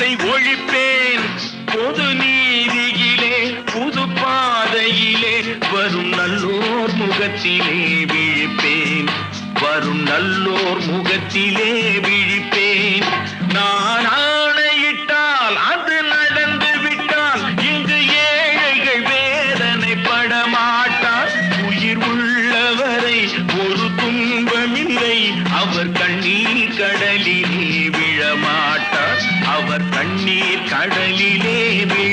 பாசை ஒழிப்பேன். பொது நீதியிலே புது பாதையிலே வரும் நல்லோர் முகத்திலே விழிப்பேன். வரும் நல்லோர் முகத்திலே விழிப்பேன். நான் ஆணையிட்டால் அது நடந்து விட்டால் இங்கு ஏழைகள் வேதனை படமாட்டார் உயிர் உள்ளவரை ஒரு துன்பமில்லை அவர் கண்ணீர் கடலில் கண்ணீர் கடலிலே விழ